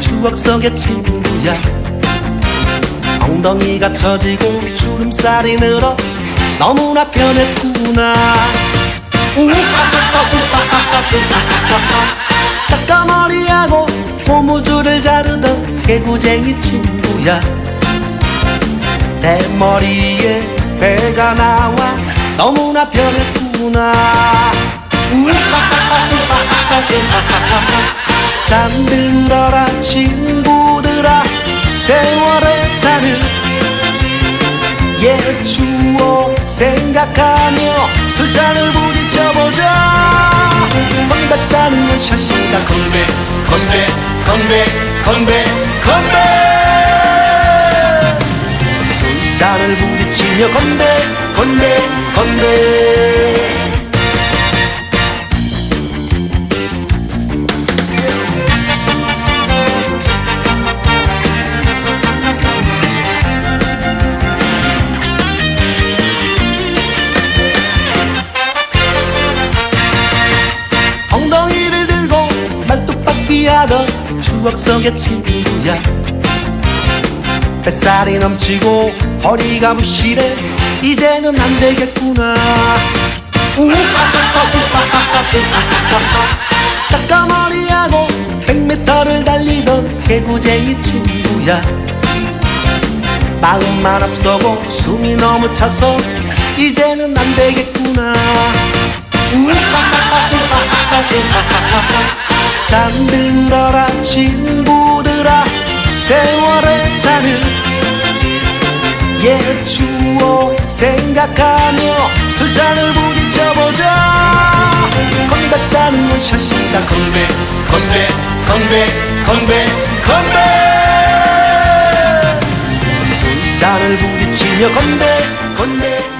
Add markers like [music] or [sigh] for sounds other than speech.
추억 속의 친구야. 엉덩이가 처지고 주름살이 늘어 너무나 편했구나. 까까머리하고 [laughs] 고무줄을 자르던 개구쟁이 친구야. 내 머리에 배가 나와 너무나 편했구나 세월의 잔을 옛 추억 생각하며 술잔을 부딪혀보자. 건배짜는 샷이다 건배 건배 건배 건배 건배. 술잔을 부딪히며 건배 건배 건배 말뚝박기 하던 추억 속의 친구야. 뱃살이 넘치고 허리가 무실해 이제는 안 되겠구나. 까까머리하고 [laughs] 100m를 달리던 개구쟁이 친구야. 마음만 앞서고 숨이 너무 차서 이제는 안 되겠구나 [laughs] 잠들어라 친구들아. 세월의 잔을 옛 추억 생각하며 술잔을 부딪혀보자. 건배짜는 원샷이다 건배 건배 건배 건배 건배. 술잔을 부딪히며 건배 건배